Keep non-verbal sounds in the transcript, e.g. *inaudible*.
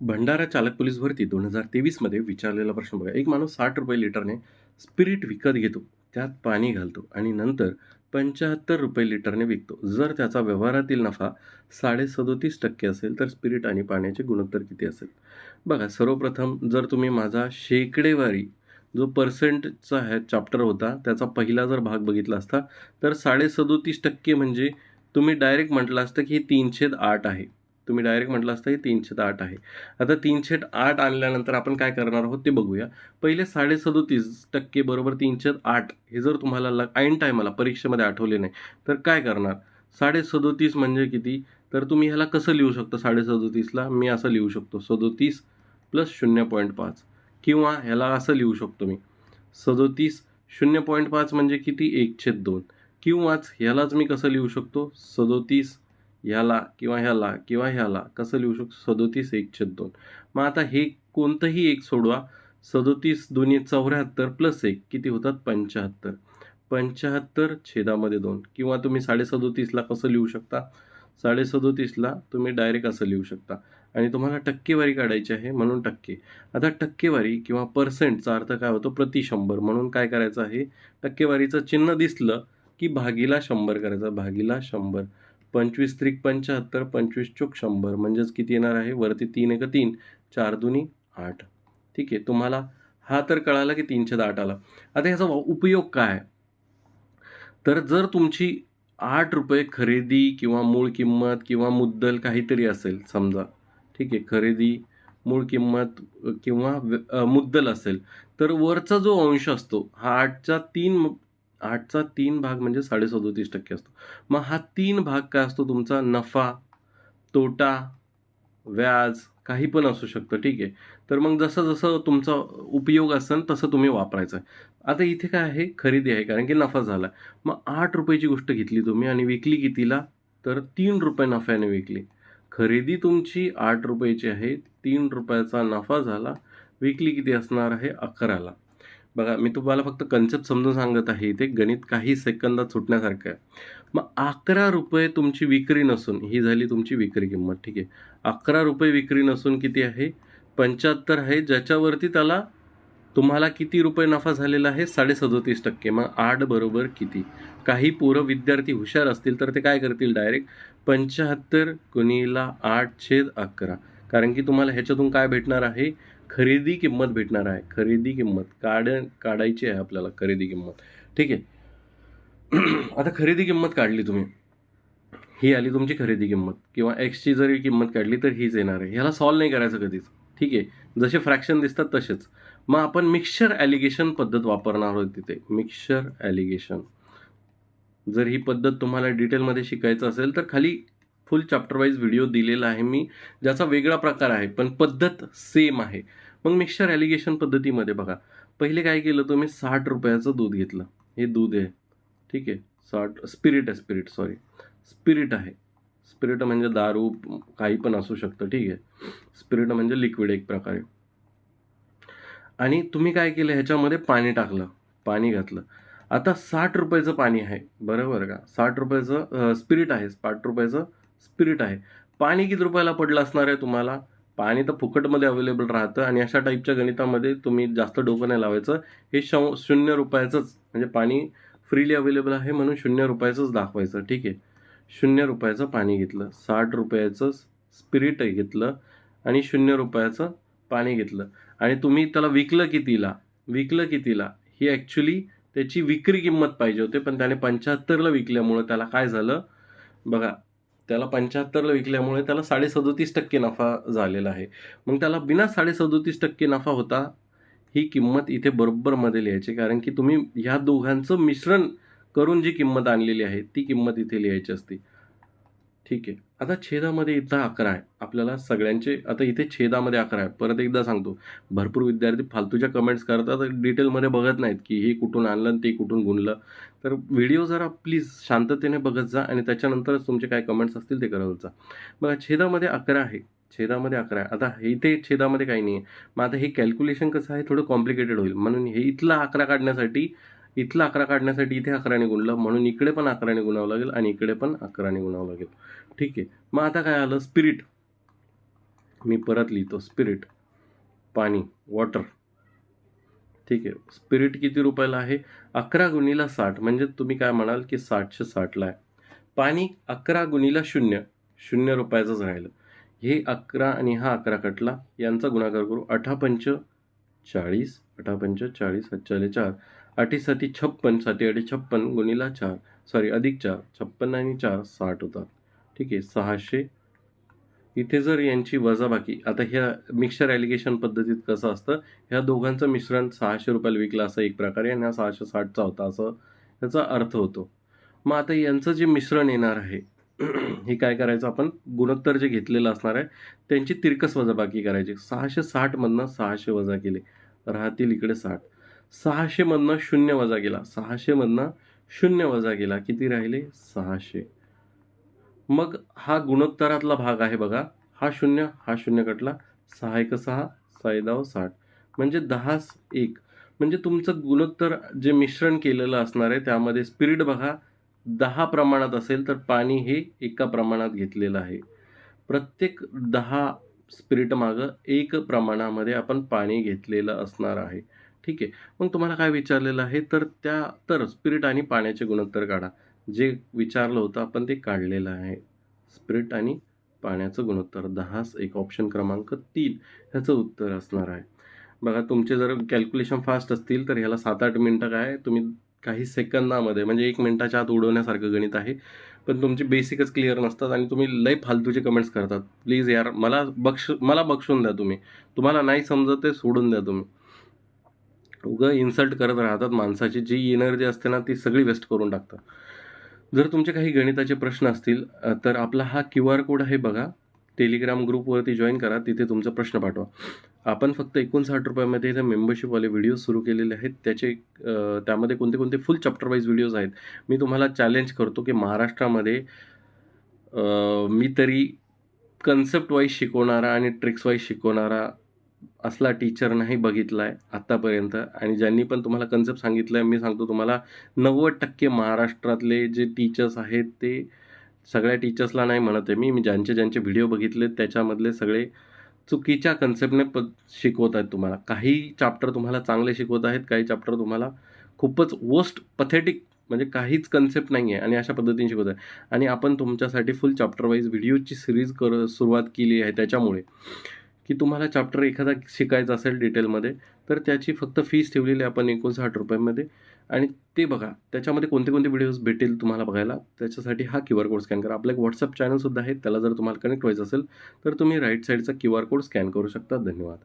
भंडारा चालक पोलीस भरती दोन हजार तेवीसमध्ये विचारलेला प्रश्न बघा. एक माणूस साठ रुपये लिटरने स्पिरिट विकत घेतो. त्यात पाणी घालतो आणि नंतर पंच्याहत्तर रुपये लिटरने विकतो. जर त्याचा व्यवहारातील नफा साडे सदोतीस टक्के असेल तर स्पिरिट आणि पाण्याचे गुणोत्तर किती असेल? बघा सर्वप्रथम जर तुम्ही माझा शेकडेवारी जो पर्सेंटचा ह्या चॅप्टर होता त्याचा पहिला जर भाग बघितला असता तर साडे सदोतीस टक्के म्हणजे तुम्ही डायरेक्ट म्हटलं असतं की हे तीनशेद आठ आहे. तुम्ही डायरेक्ट म्हटलं असतं हे तीनशे आठ आहे. आता तीनशे आठ आणल्यानंतर आपण काय करणार आहोत ते बघूया. पहिले साडे सदोतीस टक्के बरोबर तीनशे आठ हे जर तुम्हाला लग ऐन टायमाला परीक्षेमध्ये आठवले नाही तर काय करणार? साडे सदोतीस म्हणजे किती? तर तुम्ही ह्याला कसं लिहू शकता साडे सदोतीसला मी असं लिहू शकतो सदोतीस प्लस शून्य पॉईंट पाच. किंवा ह्याला असं लिहू शकतो मी सदोतीस शून्य पॉईंट पाच म्हणजे किती? एक छेद दोन. किंवाच ह्यालाच मी कसं लिहू शकतो? सदोतीस ह्याला किंवा ह्याला किंवा ह्याला कसं लिहू शकतो? सदोतीस एक छेद दोन. मग आता हे कोणतंही एक सोडवा. सदोतीस दोन्ही चौऱ्याहत्तर प्लस एक किती होतात? पंच्याहत्तर. पंच्याहत्तर छेदामध्ये दोन. किंवा तुम्ही साडे सदोतीसला कसं लिहू शकता? साडे सदोतीसला तुम्ही डायरेक्ट असं लिहू शकता. आणि तुम्हाला टक्केवारी काढायची आहे म्हणून टक्के. आता टक्केवारी किंवा पर्सेंटचा अर्थ काय होतो? प्रति शंभर. म्हणून काय करायचं आहे? टक्केवारीचं चिन्ह दिसलं की भागीला शंभर करायचं. भागीला शंभर. पंचवीस त्रिक पंच्याहत्तर पंचवीस चोक शंभर. म्हणजेच किती येणार आहे? वरती तीन एक तीन चार दुनी आठ. ठीक आहे तुम्हाला हा तर कळाला की तीनशे आठ आला. आता ह्याचा उपयोग काय? तर जर तुमची आठ रुपये खरेदी किंवा मूळ किंमत किंवा मुद्दल काहीतरी असेल समजा ठीक आहे खरेदी मूळ किंमत किंवा व्य- मुद्दल असेल तर वरचा जो अंश असतो हा आठचा तीन आठचा तीन भाग म्हणजे साडे सदोतीस टक्के असतो. मग हा तीन भाग काय असतो? तुमचा नफा तोटा व्याज काही पण असू शकतं ठीक आहे. तर मग जसं जसं तुमचा उपयोग असेल तसं तुम्ही वापरायचं आहे. आता इथे काय आहे? खरेदी आहे कारण की नफा झाला. मग आठ रुपयाची गोष्ट घेतली तुम्ही आणि विकली कितीला? तर तीन रुपये नफ्याने विकली. खरेदी तुमची आठ रुपयाची आहे तीन रुपयाचा नफा झाला विकली किती असणार आहे? अकराला. बघा मी तुम्हाला फक्त कन्सेप्ट समजून सांगत आहे. इथे गणित काही सेकंदात सुटण्यासारखं आहे. मग अकरा रुपये तुमची विक्री नसून ही झाली तुमची विक्री किंमत ठीक आहे? अकरा रुपये विक्री नसून किती आहे? पंच्याहत्तर आहे ज्याच्यावरती त्याला तुम्हाला किती रुपये नफा झालेला आहे? साडे सदोतीस टक्के. मग आठ बरोबर किती? काही पोरं विद्यार्थी हुशार असतील तर ते काय करतील? डायरेक्ट पंच्याहत्तर गुणीला आठ छेद अकरा. कारण की तुम्हाला ह्याच्यातून काय भेटणार आहे? खरेदी किंमत भेटणार आहे. खरेदी किंमत. काढ काढायची आहे आपल्याला खरेदी किंमत. ठीक आहे? *clears throat* आता खरेदी किंमत काढली तुम्ही. ही आली तुमची खरेदी किंमत. किंवा एक्सची जरी किंमत काढली तर हीच येणार आहे. ह्याला सॉल्व नाही करायचं कधीच. ठीक आहे? जसे फ्रॅक्शन दिसतात तसेच. मग आपण मिक्सचर ॲलिगेशन पद्धत वापरणार आहोत तिथे. मिक्सचर ॲलिगेशन जर ही पद्धत तुम्हाला डिटेलमध्ये शिकायचं असेल तर खाली फुल चॅप्टर वाईज व्हिडिओ दिलेला आहे मी ज्याचा वेगळा प्रकार आहे पण पद्धत सेम आहे. मग मिक्सचर ॲलिगेशन पद्धतीमध्ये बघा. पहिले काय केलं तुम्ही? साठ रुपयाचं दूध घेतलं. हे दूध आहे. ठीक आहे? साठ स्पिरिट आहे स्पिरिट सॉरी स्पिरिट आहे. स्पिरिट म्हणजे दारू काही पण असू शकतं. ठीक आहे? स्पिरिट म्हणजे लिक्विड एक प्रकारे आणि तुम्ही काय केलं? ह्याच्यामध्ये पाणी टाकलं. पाणी घातलं. आता साठ रुपयाचं पाणी आहे. बरोबर का? साठ रुपयाचं स्पिरिट आहे. साठ रुपयाचं स्पिरिट आहे. पाणी किती रुपयाला पडलं असणार आहे तुम्हाला? पाणी तर फुकटमध्ये अवेलेबल राहतं आणि अशा टाईपच्या गणितामध्ये तुम्ही जास्त डोकं नाही लावायचं. हे शं शून्य रुपयाचंच म्हणजे पाणी फ्रीली अवेलेबल आहे म्हणून शून्य रुपयाचंच दाखवायचं. ठीक आहे? शून्य रुपयाचं पाणी घेतलं. साठ रुपयाचं स्पिरिट घेतलं आणि शून्य रुपयाचं पाणी घेतलं. आणि तुम्ही त्याला विकलं कितीला? विकलं कितीला? ही ॲक्च्युली त्याची विक्री किंमत पाहिजे होते पण त्याने पंच्याहत्तरला विकल्यामुळं त्याला काय झालं? बघा त्याला पंच्याहत्तरला विकल्यामुळे त्याला साडे सदोतीस टक्के नफा झालेला आहे. मग त्याला बिना साडे सदोतीस टक्के नफा होता ही किंमत इथे बरोबर मध्ये लिहायची. कारण की तुम्ही ह्या दोघांचं मिश्रण करून जी किंमत आणलेली आहे ती किंमत इथे लिहायची असते. ठीक आहे. आता छेदामध्ये इथं अकरा आहे. आपल्याला सगळ्यांचे आता इथे छेदामध्ये अकरा आहे. परत एकदा सांगतो. भरपूर विद्यार्थी फालतूच्या कमेंट्स करतात डिटेलमध्ये बघत नाहीत की हे कुठून आणलं आणि ते कुठून गुणलं. तर व्हिडिओ जरा प्लीज शांततेने बघत जा आणि त्याच्यानंतरच तुमचे काय कमेंट्स असतील ते करत जा बघा छेदामध्ये अकरा आहे. छेदामध्ये अकरा आहे. आता इथे छेदामध्ये काही नाही आहे मग आता हे कॅल्क्युलेशन कसं आहे? थोडं कॉम्प्लिकेटेड होईल. म्हणून हे इथला अकरा काढण्यासाठी इथला अकरा काढण्यासाठी इथे अकराने गुणलं म्हणून इकडे पण अकराने गुणावं लागेल आणि इकडे पण अकराने गुणावं लागेल. ठीक आहे. मग आता काय आलं? स्पिरिट मी परत लिहितो. स्पिरिट पाणी. वॉटर ठीक आहे. स्पिरिट किती रुपयाला आहे? अकरा गुणीला साठ. म्हणजे तुम्ही काय म्हणाल की साठशे साठला आहे. पाणी अकरा गुणीला शून्य. शून्य रुपयाचंच राहिलं. हे अकरा आणि हा अकरा कटला. यांचा गुणाकार करू. अठा पंच चाळीस. अठा पंच चाळीस. सच्चाले चार. अठी साती छप्पनसाठी आठी छप्पन गुणीला चार. सॉरी अधिक चार. छप्पन आणि चार साठ होतात. ठीक आहे सहाशे. इथे जर यांची वजाबाकी आता ह्या मिक्सर ॲलिगेशन पद्धतीत कसं असतं? ह्या दोघांचं मिश्रण सहाशे रुपयाला विकलं असं एक प्रकारे आणि हा सहाशे साठचा होता असं याचा अर्थ होतो. मग आता यांचं जे मिश्रण येणार आहे *clears throat* हे काय करायचं? आपण गुणोत्तर जे घेतलेलं असणार आहे त्यांची तिरकस वजाबाकी करायची. सहाशे साठमधनं सहाशे वजा केले. राहतील इकडे साठ. सहाशेमधनं शून्य वजा केला. सहाशेमधनं शून्य वजा केला. किती राहिले? सहाशे. मग हा गुणोत्तरातला भाग आहे बघा. हा शून्य हा शून्य कटला. सहा एक सहा सायदाव साठ. म्हणजे दहा एक. म्हणजे तुमचं गुणोत्तर जे मिश्रण केलेलं असणार आहे त्यामध्ये स्पिरिट बघा दहा प्रमाणात असेल तर पाणी हे एका प्रमाणात घेतलेलं आहे. प्रत्येक दहा स्पिरिट मागं एक प्रमाणामध्ये आपण पाणी घेतलेलं असणार आहे. ठीक आहे. मग तुम्हाला काय विचारलेलं आहे? तर त्या तर स्पिरिट आणि पाण्याचे गुणोत्तर काढा. जे विचारलं होतं आपण ते काढलेलं आहे. स्पिरिट आणि पाण्याचं गुणोत्तर. दहाच एक ऑप्शन क्रमांक तीन ह्याचं उत्तर असणार आहे. बघा तुमचे जर कॅल्क्युलेशन फास्ट असतील तर ह्याला सात आठ मिनटं काय तुम्ही काही सेकंदामध्ये म्हणजे एक मिनटाच्या आत उडवण्यासारखं गणित आहे. पण तुमची बेसिकच क्लिअर नसतात आणि तुम्ही लय फालतूचे कमेंट्स करतात. प्लीज यार मला बक्ष मला बक्षून द्या तुम्ही. तुम्हाला नाही समजत ते सोडून द्या तुम्ही. उगं इन्सल्ट करत राहतात माणसाची. जी एनर्जी असते ना ती सगळी वेस्ट करून टाकतात जर तुमचे काही गणिताचे प्रश्न असतील तर आपला हा क्यू आर कोड आहे बघा. टेलिग्राम ग्रुपवरती जॉईन करा तिथे तुमचा प्रश्न पाठवा. आपण फक्त एकोणसाठ रुपयामध्ये इथे मेंबरशिपवाले व्हिडिओ सुरू केलेले आहेत. त्याचे त्यामध्ये कोणते कोणते फुल चॅप्टर वाईज व्हिडिओज आहेत. मी तुम्हाला चॅलेंज करतो की महाराष्ट्रामध्ये मी तरी कन्सेप्ट वाईज शिकवणारा आणि ट्रिक्स वाईज शिकवणारा असला टीचर नाही बघितला आहे आत्तापर्यंत आणि ज्यांनी पण तुम्हाला कन्सेप्ट सांगितलं आहे मी सांगतो तुम्हाला नव्वद टक्के महाराष्ट्रातले जे टीचर्स आहेत ते सगळ्या टीचर्सला नाही म्हणत आहे मी. मी ज्यांचे ज्यांचे व्हिडिओ बघितले त्याच्यामधले सगळे चुकीच्या कन्सेप्टने प शिकवत आहेत तुम्हाला. काही चॅप्टर तुम्हाला चांगले शिकवत आहेत काही चॅप्टर तुम्हाला खूपच वोस्ट पथेटिक म्हणजे काहीच कन्सेप्ट नाही आहे आणि अशा पद्धतीने शिकवत आहे आणि आपण तुमच्यासाठी फुल चॅप्टरवाईज व्हिडिओची सिरीज कर सुरुवात केली आहे त्याच्यामुळे. की तुम्हाला चॅप्टर एखादा शिकायचा असेल डिटेलमध्ये तर त्याची फक्त फीस ठेवलेली आपण एकोणसाठ रुपयामध्ये. आणि ते बघा त्याच्यामध्ये कोणते कोणते व्हिडिओज भेटेल तुम्हाला बघायला त्याच्यासाठी हा क्यू आर कोड स्कॅन करा. आपला एक व्हॉट्सअप चॅनलसुद्धा आहे त्याला जर तुम्हाला कनेक्ट व्हायचं असेल तर तुम्ही राईट साईडचा क्यू आर कोड स्कॅन करू शकता. धन्यवाद.